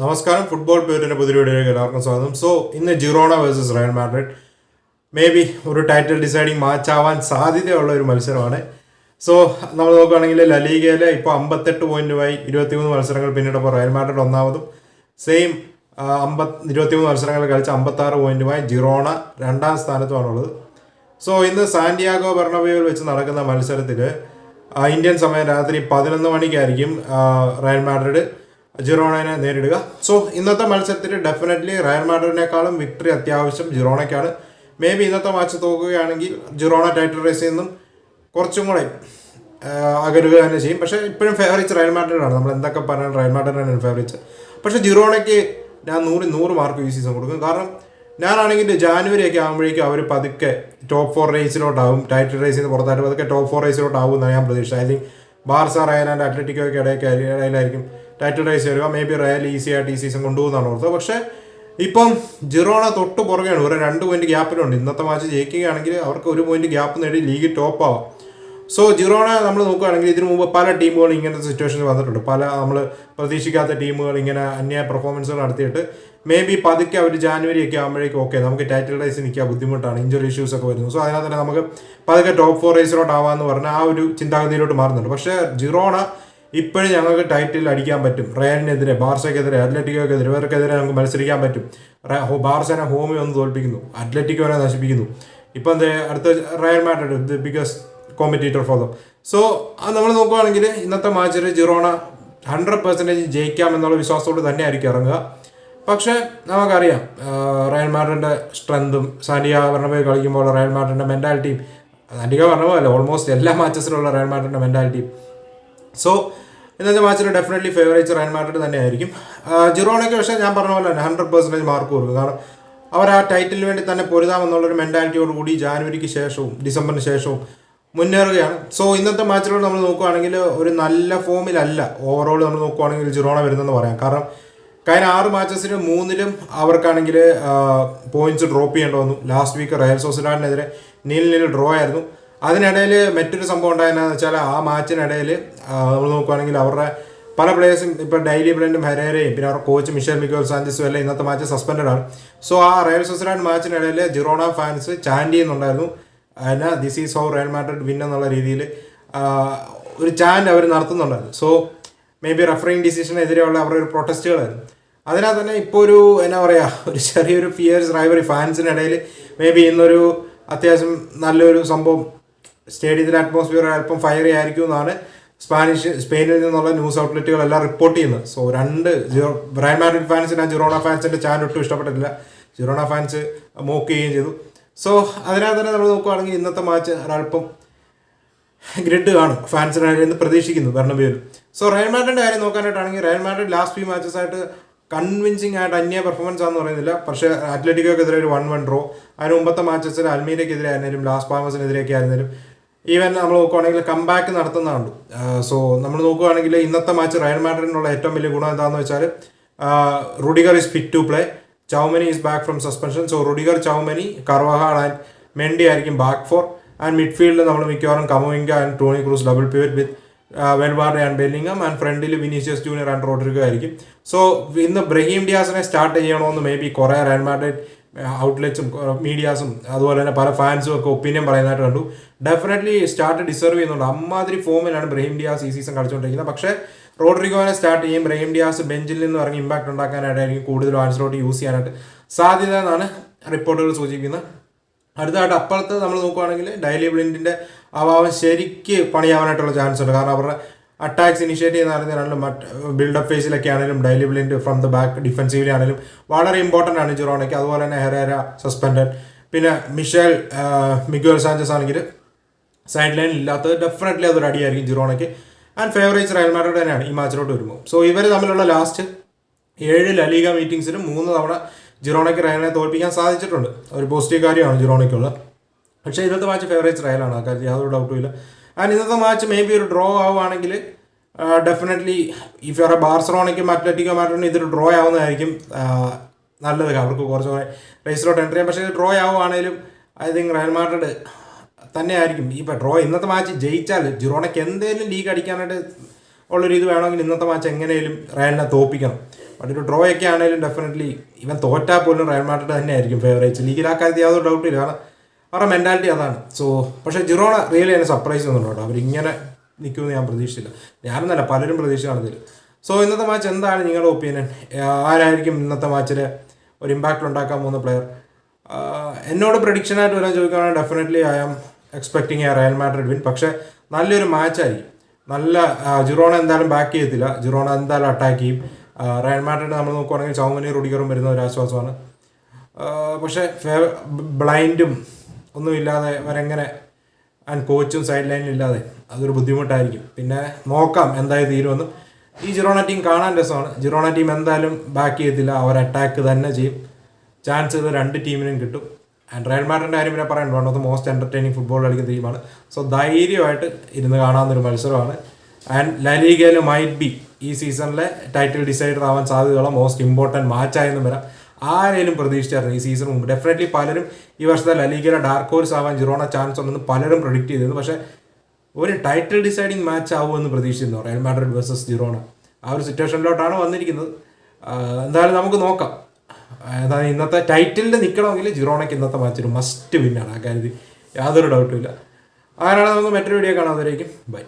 നമസ്കാരം. ഫുട്ബോൾ പ്യൂരിന്റെ പുതിയ വീഡിയോയിലേക്ക് എല്ലാവർക്കും സ്വാഗതം. സോ ഇന്ന് Girona versus Real Madrid maybe ഒരു ടൈറ്റിൽ ഡിസൈഡിങ് മാച്ച് ആവാൻ സാധ്യതയുള്ള ഒരു മത്സരമാണ്. സോ നമ്മൾ നോക്കുകയാണെങ്കിൽ ലലീഗയിലെ ഇപ്പോൾ അമ്പത്തെട്ട് പോയിന്റുമായി ഇരുപത്തിമൂന്ന് മത്സരങ്ങൾ പിന്നീട് ഇപ്പോൾ റയൽ മാഡ്രിഡ് ഒന്നാമതും സെയിം അമ്പത് ഇരുപത്തിമൂന്ന് മത്സരങ്ങൾ കളിച്ച അമ്പത്താറ് പോയിന്റുമായി ജിറോണ രണ്ടാം സ്ഥാനത്തുമാണുള്ളത്. സോ ഇന്ന് സാന്റിയാഗോ ബെർണബയോയിൽ വെച്ച് നടക്കുന്ന മത്സരത്തിൽ ഇന്ത്യൻ സമയം രാത്രി പതിനൊന്ന് മണിക്കായിരിക്കും റയൽ മാഡ്രിഡ് ജിറോണയെ നേരിടുക. സോ ഇന്നത്തെ മത്സരത്തിൽ ഡെഫിനറ്റ്ലി റയൽ മാഡ്രിഡിനേക്കാളും വിക്ടറി അത്യാവശ്യം ജിറോണയ്ക്കാണ്. മേ ബി ഇന്നത്തെ മാച്ച് തോക്കുകയാണെങ്കിൽ ജിറോണ ടൈറ്റിൽ റേസിൽ നിന്നും കുറച്ചും കൂടെ അകരുക തന്നെ ചെയ്യും. പക്ഷേ ഇപ്പോഴും ഫേവറേറ്റ് റയൽ മാഡ്രിഡാണ്. നമ്മൾ എന്തൊക്കെ പറഞ്ഞാൽ റയൽ മാഡ്രിഡാണ് ഫേവറേറ്റ് പക്ഷേ ജിറോണയ്ക്ക് ഞാൻ നൂറ് നൂറ് മാർക്ക് ഈ സീസൺ കൊടുക്കും. കാരണം ഞാനാണെങ്കിൽ ജാനുവരി ഒക്കെ ആകുമ്പോഴേക്കും അവർ പതുക്കെ ടോപ്പ് ഫോർ റേസിലോട്ടാവും ടൈറ്റിൽ റേസിൽ നിന്ന് പുറത്തായിട്ട് പതുക്കെ ടോപ്പ് ഫോർ റേസിലോട്ടാവും എന്നാണ് ഞാൻ പ്രതീക്ഷിച്ചത്. I think Barca Real and Atletico ഒക്കെ ഇടയ്ക്ക് ഇടയിലായിരിക്കും. ടൈറ്റിൽ റേസ് വരിക മേ ബി റയൽ ഈസി ആയിട്ട് ഈ സീസൺ കൊണ്ടുപോകുന്നതാണ് ഓർത്തത്. പക്ഷേ ഇപ്പം ജിറോണ തൊട്ട് പുറകെയാണ്. ഒരു രണ്ട് പോയിന്റ് ഗ്യാപ്പിലുണ്ട് ഇന്നത്തെ മാച്ച് ജയിക്കുകയാണെങ്കിൽ അവർക്ക് ഒരു പോയിന്റ് ഗ്യാപ്പ് നേടി ലീഗ് ടോപ്പ് ആവാം. സോ ജിറോണ നമ്മൾ നോക്കുകയാണെങ്കിൽ ഇതിനു മുമ്പ് പല ടീമുകൾ ഇങ്ങനത്തെ സിറ്റുവേഷനിൽ വന്നിട്ടുണ്ട്. പല നമ്മൾ പ്രതീക്ഷിക്കാത്ത ടീമുകൾ ഇങ്ങനെ അന്യായ പെർഫോമൻസുകൾ നടത്തിയിട്ട് മേ ബി പതുക്കെ അവർ ജാനുവരി ഒക്കെ ആകുമ്പോഴേക്കും ഓക്കെ നമുക്ക് ടൈറ്റിൽ റേസ് നിൽക്കാൻ ബുദ്ധിമുട്ടാണ്. ഇഞ്ചുറി ഇഷ്യൂസ് ഒക്കെ വരുന്നു. സോ അതിനകത്ത് തന്നെ നമുക്ക് പതുക്കെ ടോപ്പ് ഫോർ റേസിലോട്ട് ആവാമെന്ന് പറഞ്ഞാൽ ആ ഒരു ചിന്താഗതിയിലോട്ട് മാറുന്നുണ്ട്. പക്ഷേ ജിറോണ ഇപ്പോഴും ഞങ്ങൾക്ക് ടൈറ്റിൽ അടിക്കാൻ പറ്റും. റയലിനെതിരെ ബാർസയ്ക്കെതിരെ അത്ലറ്റിക്കോക്കെതിരെ ഇവർക്കെതിരെ നമുക്ക് മത്സരിക്കാൻ പറ്റും. ബാർസനെ ഹോമി ഒന്ന് തോൽപ്പിക്കുന്നു. അത്ലറ്റിക്കോനെ നശിപ്പിക്കുന്നു. ഇപ്പം എന്താ അടുത്ത Real Madrid the biggest competitor for them so അത് നമ്മൾ നോക്കുകയാണെങ്കിൽ ഇന്നത്തെ മാച്ചിൽ ജിറോണ ഹൺഡ്രഡ് പെർസെന്റേജ് ജയിക്കാം എന്നുള്ള വിശ്വാസത്തോട് തന്നെ ആയിരിക്കും ഇറങ്ങുക. പക്ഷേ നമുക്കറിയാം റയൽ മാഡ്രിന്റെ സ്ട്രെങ്തും സാനിയ ബർണബേ കളിക്കുമ്പോൾ റയൽ മാഡ്രിന്റെ മെന്റാലിറ്റിയും സാനിക ബർണബല്ല ഓൾമോസ്റ്റ് എല്ലാ മാച്ചസിലുള്ള റയൽ മാഡ്രിന്റെ മെന്റാലിറ്റിയും സോ ഇന്നത്തെ മാച്ചിൽ ഡെഫിനറ്റ്ലി ഫേവറേറ്റ് റയൽ മാഡ്രിഡ് തന്നെയായിരിക്കും. ജിറോണയ്ക്ക് പക്ഷേ ഞാൻ പറഞ്ഞ പോലെ തന്നെ ഹൺഡ്രഡ് പെർസെന്റേജ് മാർക്ക് കൊടുക്കും. കാരണം അവർ ആ ടൈറ്റിലിന് വേണ്ടി തന്നെ പൊരുതാമെന്നുള്ളൊരു മെന്റാലിറ്റിയോട് കൂടി ജാനുവരിക്ക് ശേഷവും ഡിസംബറിന് ശേഷവും മുന്നേറുകയാണ്. സോ ഇന്നത്തെ മാച്ചിലൂടെ നമ്മൾ നോക്കുകയാണെങ്കിൽ ഒരു നല്ല ഫോമിലല്ല ഓവറോൾ നമ്മൾ നോക്കുകയാണെങ്കിൽ ജിറോണ വരുന്നതെന്ന് പറയാം. കാരണം കഴിഞ്ഞ ആറ് മാച്ചസിന് മൂന്നിലും അവർക്കാണെങ്കിൽ പോയിന്റ്സ് ഡ്രോപ്പ് ചെയ്യേണ്ടി വന്നു. ലാസ്റ്റ് വീക്ക് റയൽ സോസിഡാഡിനെതിരെ നീൽ നീൽ ഡ്രോ ആയിരുന്നു. അതിനിടയിൽ മറ്റൊരു സംഭവം ഉണ്ടായെന്നു വെച്ചാൽ ആ മാച്ചിനിടയിൽ നമ്മൾ നോക്കുകയാണെങ്കിൽ അവരുടെ പല പ്ലേയേഴ്സും ഇപ്പോൾ ഡെയിലി ബ്രെൻഡും ഹെരേരയും പിന്നെ അവരുടെ കോച്ച് മിഷേൽ മിക്കോൽ സാഞ്ചസും എല്ലാം ഇന്നത്തെ മാച്ച് സസ്പെൻഡഡ് ആണ്. സോ ആ റയൽ സൊസൈഡ് മാച്ചിനിടയിൽ ജിറോണ ഫാൻസ് ചാൻഡ് ചെയ്യുന്നുണ്ടായിരുന്നു. അതിന് this is how Real Madrid win എന്നുള്ള രീതിയിൽ ഒരു ചാൻഡ് അവർ നടത്തുന്നുണ്ടായിരുന്നു. സോ മേ ബി റഫറിങ് ഡിസിഷനെതിരെയുള്ള അവരുടെ ഒരു പ്രൊട്ടസ്റ്റുകളായിരുന്നു അതിനാൽ തന്നെ ഇപ്പോൾ ഒരു എന്നാ പറയുക ഒരു ചെറിയൊരു ഫിയേഴ്സ് റൈവറി ഫാൻസിനിടയിൽ മേ ബി ഇന്നൊരു അത്യാവശ്യം നല്ലൊരു സംഭവം സ്റ്റേഡിയത്തിലെ അറ്റ്മോസ്ഫിയർ അല്പം ഫയറി ആയിരിക്കും എന്നാണ് സ്പാനിഷ് സ്പെയിനിൽ നിന്നുള്ള ന്യൂസ് ഔട്ട്ലെറ്റുകൾ എല്ലാം റിപ്പോർട്ട് ചെയ്യുന്നത് സോ രണ്ട് റയൽ മാഡ്രിഡ് ഫാൻസിന് ആ ജിറോണ ഫാൻസിന്റെ ചാനൽ ഒട്ടും ഇഷ്ടപ്പെട്ടില്ല ജിറോണ ഫാൻസ് മോക്ക് ചെയ്യുകയും ചെയ്തു. സോ അതിനാൽ തന്നെ നമ്മൾ നോക്കുകയാണെങ്കിൽ ഇന്നത്തെ മാച്ച് ഒരല്പം ഗ്രിഡ് കാണും ഫാൻസിനായിട്ട് എന്ന് പ്രതീക്ഷിക്കുന്നു ബെർണബിയിൽ സോ റയൽ മാഡ്രിഡിന്റെ കാര്യം നോക്കാനായിട്ടാണെങ്കിൽ Real Madrid last few matches ആയിട്ട് കൺവിൻസിങ് ആയിട്ട് അന്യ പെർഫോമൻസ് ആണെന്ന് പറയുന്നില്ല. പക്ഷേ അത്ലറ്റിക്കോക്കെതിരെ ഒരു വൺ വൺ ഡ്രോ അതിന് മുമ്പത്തെ മാച്ചസിൽ അൽമീരയ്ക്കെതിരെ ആയിരുന്നാലും ലാസ്റ്റ് പാമസിനെതിരെയൊക്കെ ആയിരുന്നാലും ഈവൻ നമ്മൾ നോക്കുവാണെങ്കിൽ കംബാക്ക് നടത്തുന്നതാണ് സോ നമ്മൾ നോക്കുകയാണെങ്കിൽ ഇന്നത്തെ മാച്ച് റയൽ മാഡ്രിഡിനുള്ള ഏറ്റവും വലിയ ഗുണം എന്താണെന്ന് വെച്ചാൽ Rudiger is fit to play Tchouameni is back from suspension so Rudiger Tchouameni Carvajal and Mendy ആയിരിക്കും ബാക്ക് ഫോർ ആൻഡ് മിഡ്ഫീൽഡിൽ നമ്മൾ മിക്കവാറും Camavinga and Toni Kroos double pivot with Valverde and Bellingham and ഫ്രണ്ടിൽ വിനീഷ്യസ് ജൂനിയർ ആൻഡ് റോഡ്രിഗോ ആയിരിക്കും. So ഇന്ന് Brahim ഡിയാസിനെ start ചെയ്യണമെന്ന് may be കുറേ റയൽ മാഡ്രിഡ് ഔട്ട്ലെറ്റ്സും മീഡിയാസും അതുപോലെ തന്നെ പല ഫാൻസും ഒക്കെ ഒപ്പീനിയൻ പറയുന്നതായിട്ട് കണ്ടു. ഡെഫിനറ്റ്ലി സ്റ്റാർട്ട് ഡിസർവ് ചെയ്യുന്നുണ്ട്. അമ്മാതിരി ഫോമിലാണ് ബ്രഹീം ഡിയാസ് ഈ സീസൺ കളിച്ചുകൊണ്ടിരിക്കുന്നത് പക്ഷേ റോഡ്രിഗോനെ സ്റ്റാർട്ട് ചെയ്യും. ബ്രഹീം ഡിയാസ് ബെഞ്ചിൽ നിന്ന് ഇറങ്ങി ഇമ്പാക്ട് ഉണ്ടാക്കാനായിട്ടായിരിക്കും കൂടുതൽ ആൻസറോട്ട് യൂസ് ചെയ്യാനായിട്ട് സാധ്യത എന്നാണ് റിപ്പോർട്ടുകൾ സൂചിപ്പിക്കുന്നത്. അടുത്തതായിട്ട് അപ്പുറത്ത് നമ്മൾ നോക്കുകയാണെങ്കിൽ ഡൈലി ബ്ലിൻഡിന്റെ അഭാവം ശരിക്ക് പണിയാവാനായിട്ടുള്ള ചാൻസ് ഉണ്ട്. കാരണം അവരുടെ അറ്റാക്സ് ഇനിഷ്യേറ്റ് ചെയ്യുന്ന ആണെങ്കിലും മറ്റ് ബിൽഡപ്പ് ഫേസിലൊക്കെ ആണെങ്കിലും Daley Blind from the back defensively ആണെങ്കിലും വളരെ ഇമ്പോർട്ടന്റ് ആണ് ജിറോണയ്ക്ക്. അതുപോലെ തന്നെ ഹെറേര സസ്പെൻഡ് പിന്നെ മിഷേൽ മിഗുവൽ സാഞ്ചസ് ആണെങ്കിൽ സൈഡ് ലൈൻ ഇല്ലാത്തത് ഡെഫിനറ്റ്ലി അതൊരു അടിയായിരിക്കും ജിറോണയ്ക്ക്. ആൻഡ് ഫേവറേറ്റ്സ് റയൽ മാഡ്രിഡ് തന്നെയാണ്. ഈ മാച്ചിലോട്ട് വരുമ്പോൾ. സോ ഇവർ തമ്മിലുള്ള ലാസ്റ്റ് ഏഴ് ലലീഗ മീറ്റിംഗ്സിലും മൂന്ന് തവണ ജിറോണയ്ക്ക് റയലിനെ തോൽപ്പിക്കാൻ സാധിച്ചിട്ടുണ്ട്. ഒരു പോസിറ്റീവ് കാര്യമാണ് ജിറോണയ്ക്കുള്ളത് പക്ഷേ ഇന്നത്തെ മാച്ച് ഫേവറേറ്റ്സ് റയലാണ്. ആ കാര്യത്തിൽ യാതൊരു ഡൗട്ടും ഇല്ല. ആൻഡ് ഇന്നത്തെ മാച്ച് മേ ബി ഒരു ഡ്രോ ആവുകയാണെങ്കിൽ ഡെഫിനറ്റ്ലി ഇഫ് യുവർ ബാർസലോണയ്ക്കും അത്ലറ്റിക്കോ മാഡ്രിഡിനും ഇതൊരു ഡ്രോ ആവുന്നതായിരിക്കും. നല്ലത്. അവർക്ക് കുറച്ച് റേസിലോട്ട് എന്റർ ചെയ്യാം. പക്ഷേ ഇത് ഡ്രോ ആവുകയാണെങ്കിലും ഐ തിങ്ക് റയൽ മാഡ്രിഡ് തന്നെയായിരിക്കും. ഇപ്പോൾ ഡ്രോ ഇന്നത്തെ മാച്ച് ജയിച്ചാൽ ജിറോണയ്ക്ക് എന്തെങ്കിലും ലീഗ് അടിക്കാനായിട്ട് ഉള്ളൊരു ഇത് വേണമെങ്കിൽ ഇന്നത്തെ മാച്ച് എങ്ങനെയും റയലിനെ തോപ്പിക്കണം. ബട്ട് ഒരു ഡ്രോ ഒക്കെ ആണെങ്കിലും ഡെഫിനറ്റ്ലി ഇവൻ തോറ്റാൽ പോലും റയൽ മാഡ്രിഡ് തന്നെയായിരിക്കും ഫേവറേറ്റ്സ് ലീഗിൽ ആ കാര്യത്തിൽ യാതൊരു ഡൗട്ടില്ല കാരണം അവരുടെ മെന്റാലിറ്റി അതാണ്. സോ പക്ഷേ ജിറോണ റിയലി എന്നെ സർപ്രൈസ് ചെയ്യുന്നുണ്ട് കേട്ടോ. അവരിങ്ങനെ നിൽക്കുമെന്ന് ഞാൻ പ്രതീക്ഷിച്ചില്ല. ഞാനെന്നല്ല പലരും പ്രതീക്ഷ കാണുന്നില്ല സോ ഇന്നത്തെ മാച്ച് എന്താണ് നിങ്ങളുടെ ഒപ്പീനിയൻ ആരായിരിക്കും ഇന്നത്തെ മാച്ചിൽ ഒരു ഇമ്പാക്റ്റ് ഉണ്ടാക്കാൻ പോകുന്ന പ്ലെയർ എന്നോട് പ്രഡിക്ഷനായിട്ട് വരാൻ ചോദിക്കുകയാണെങ്കിൽ definitely I am expecting a Real Madrid win പക്ഷേ നല്ലൊരു മാച്ചായിരിക്കും നല്ല ജിറോണ എന്തായാലും ബാക്ക് ചെയ്യത്തില്ല. ജിറോണ എന്തായാലും അറ്റാക്ക് ചെയ്യും. റയൽ മാഡ്രിഡ് നമ്മൾ നോക്കുവാണെങ്കിൽ ചൗമനി റുഡിഗറും വരുന്ന ഒരു ആശ്വാസമാണ്. പക്ഷേ ബ്ലൈൻഡും ഒന്നുമില്ലാതെ അവരെങ്ങനെ ആൻഡ് കോച്ചും സൈഡ് ലൈനിൽ ഇല്ലാതെ അതൊരു ബുദ്ധിമുട്ടായിരിക്കും. പിന്നെ നോക്കാം എന്തായി തീരുമെന്നും ഈ ജിറോണ ടീം കാണാൻ രസമാണ്. ജിറോണ ടീം എന്തായാലും ബാക്ക് ചെയ്യത്തില്ല. അവർ അറ്റാക്ക് തന്നെ ചെയ്യും. ചാൻസ് ഇത് രണ്ട് ടീമിനും കിട്ടും. ആൻഡ് റയൽ മാഡ്രിന്റെ കാര്യം പിന്നെ പറയണ്ട one of the most entertaining football കളിക്കുന്ന ടീമാണ് സോ ധൈര്യമായിട്ട് ഇരുന്ന് കാണാവുന്നൊരു മത്സരമാണ്. ആൻഡ് ലലീഗയിൽ മൈറ്റ് ബി ഈ സീസണിലെ ടൈറ്റിൽ ഡിസൈഡർ ആവാൻ സാധ്യതയുള്ള മോസ്റ്റ് ഇമ്പോർട്ടന്റ് മാച്ചായെന്നും വരാം. ആരെയും പ്രതീക്ഷിച്ചായിരുന്നു ഈ സീസൺ മുമ്പ്. ഡെഫിനറ്റ്ലി പലരും ഈ വർഷത്തെ ലലീഗയിലെ ഡാർക്ക് ഹോഴ്സ് ആവാൻ ജിറോണ ചാൻസ് ഉണ്ടെന്ന് പലരും പ്രൊഡിക്റ്റ് ചെയ്തിരുന്നു. പക്ഷേ ഒരു ടൈറ്റിൽ ഡിസൈഡിങ് മാച്ച് ആവുമെന്ന് പ്രതീക്ഷിച്ചിരുന്നു റയൽ മാഡ്രിഡ് വേഴ്സസ് ജിറോണ ആ ഒരു സിറ്റുവേഷനിലോട്ടാണ് വന്നിരിക്കുന്നത്. എന്തായാലും നമുക്ക് നോക്കാം. അതായത് ഇന്നത്തെ ടൈറ്റിലിൽ നിൽക്കണമെങ്കിൽ ജിറോണയ്ക്ക് ഇന്നത്തെ മാച്ച് ഒരു മസ്റ്റ് വിന്നാണ് ആ കാര്യത്തിൽ യാതൊരു ഡൗട്ടും ഇല്ല. അങ്ങനെയാണെങ്കിൽ നമുക്ക് മറ്റൊരു വീഡിയോ കാണാം. ബൈ